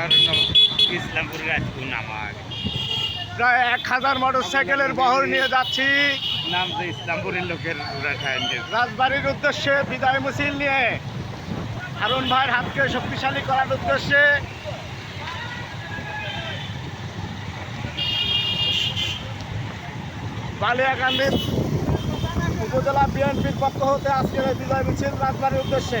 অরণ্য ইসলামপুর রাজপুর নামার প্রায় এক হাজার মোটর সাইকেলের বহর নিয়ে যাচ্ছি। নাম তো ইসলামপুরের লোকের রাজবাড়ির উদ্দেশ্যে বিদায় মিছিল নিয়ে। হারুন ভাইয়ের হাতকে শক্তিশালী করার উদ্দেশ্যে। বালিয়াকান্দির উপজেলা বিএনপির পক্ষ হতে আজকের বিদায় মিছিল রাজবাড়ির উদ্দেশ্যে।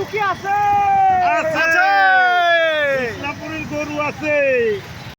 গুরু কি আছে। আছে।